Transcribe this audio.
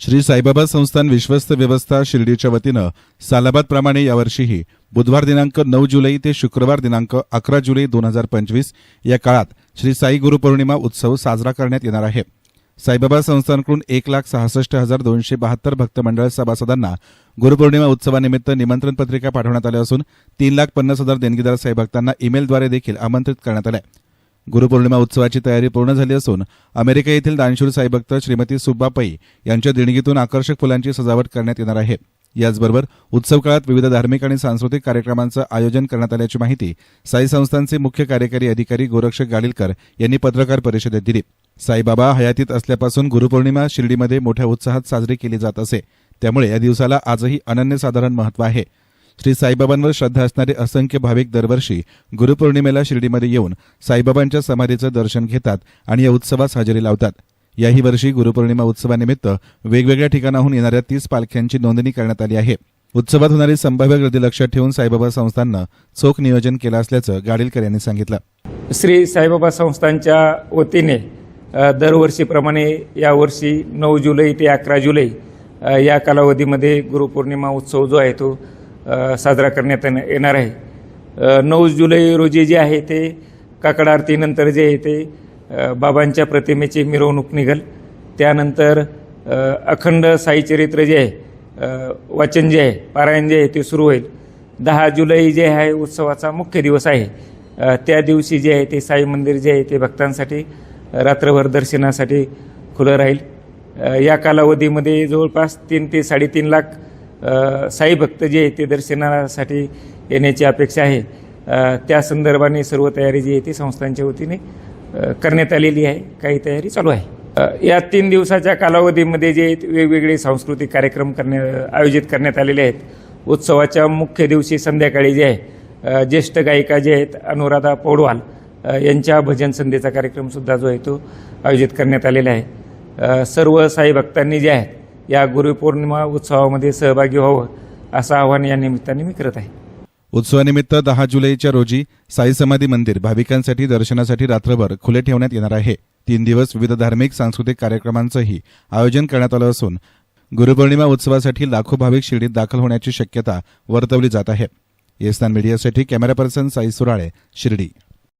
श्री साईबाबा संस्थान विश्वस्त व्यवस्था शिर्डीच्या वतीनं सालाबादप्रमाणे यावर्षीही बुधवार दिनांक नऊ जुलै ते शुक्रवार दिनांक अकरा जुलै दोन हजार पंचवीस या काळात श्री साई गुरुपौर्णिमा उत्सव साजरा करण्यात येणार आहे. साईबाबा संस्थानकडून एक लाख सहासष्ट हजार दोनशे बहात्तर भक्त मंडळ सभासदांना गुरुपौर्णिमा उत्सवानिमित्त निमंत्रण पत्रिका पाठवण्यात आल्या असून तीन लाख पन्नास हजार देणगीदार साईभक्तांना ईमेलद्वारे देखील आमंत्रित करण्यात आलं आहे गुरुपौर्णिमा उत्सवाची तयारी पूर्ण झाली असून अमेरिका येथील दानशूर साईभक्त श्रीमती सुब्बा पै यांच्या देणगीतून आकर्षक फुलांची सजावट करण्यात येणार आहे. याचबरोबर उत्सव काळात विविध धार्मिक आणि सांस्कृतिक कार्यक्रमांचं आयोजन करण्यात आल्याची माहिती साई संस्थांचे मुख्य कार्यकारी अधिकारी गोरक्षक गाडीलकर यांनी पत्रकार परिषदेत दिली. साईबाबा हयातीत असल्यापासून गुरुपौर्णिमा शिर्डीमध्ये मोठ्या उत्साहात साजरी केली जात असे. त्यामुळे या दिवसाला आजही अनन्यसाधारण महत्त्व आहे. श्री साईबाबांवर श्रद्धा असणारे असंख्य भाविक दरवर्षी गुरुपौर्णिमेला शिर्डीमध्ये येऊन साईबाबांच्या समाधीचं दर्शन घेतात आणि या उत्सवास हजेरी लावतात. याही वर्षी गुरुपौर्णिमा उत्सवानिमित्त वेगवेगळ्या ठिकाणाहून येणाऱ्या तीस पालख्यांची नोंदणी करण्यात आली आहे. उत्सवात होणारी संभाव्य गर्दी लक्षात ठेवून साईबाबा संस्थांना चोख नियोजन केलं असल्याचं गाडीलकर यांनी सांगितलं. श्री साईबाबा संस्थांच्या वतीने दरवर्षीप्रमाणे यावर्षी नऊ जुलै ते अकरा जुलै या कालावधीमध्ये गुरुपौर्णिमा उत्सव जो आहे तो साजरा करण्यात येणार आहे. नऊ जुलै रोजी जे आहे ते काकड आरतीनंतर जे आहे ते बाबांच्या प्रतिमेची मिरवणूक निघल. त्यानंतर अखंड साईचरित्र जे आहे वाचन जे आहे पारायण जे आहे ते सुरू होईल. दहा जुलै जे आहे उत्सवाचा मुख्य दिवस आहे. त्या दिवशी जे आहे ते साई मंदिर जे आहे ते भक्तांसाठी रात्रभर दर्शनासाठी खुलं राहील. या कालावधीमध्ये जवळपास तीन ते साडेतीन लाख साई भक्त जे आहे ते दर्शनासाठी येण्याची अपेक्षा आहे. त्या संदर्भाने सर्व तयारी जी आहे ती संस्थांच्या वतीने करण्यात आलेली आहे. काही तयारी चालू आहे. या तीन दिवसाच्या कालावधीमध्ये जे आहेत वेगवेगळे सांस्कृतिक कार्यक्रम करण्या आयोजित करण्यात आलेले आहेत. उत्सवाच्या मुख्य दिवशी संध्याकाळी जे आहे ज्येष्ठ गायिका जे आहेत अनुराधा पौडवाल यांच्या भजन संध्येचा कार्यक्रमसुद्धा जो आहे तो आयोजित करण्यात आलेला आहे. सर्व साई भक्तांनी जे आहेत या गुरुपौर्णिमा उत्सवामध्ये सहभागी व्हावं असं आवाहन या निमित्ताने मी करत आहे. उत्सवानिमित्त दहा जुलैच्या रोजी साई समाधी मंदिर भाविकांसाठी दर्शनासाठी रात्रभर खुले ठेवण्यात येणार आहे. तीन दिवस विविध धार्मिक सांस्कृतिक कार्यक्रमांचंही आयोजन करण्यात आलं असून गुरुपौर्णिमा उत्सवासाठी लाखो भाविक शिर्डीत दाखल होण्याची शक्यता वर्तवली जात आहे. येस्तान मीडियासाठी कॅमेरा पर्सन साई सुराळे शिर्डी.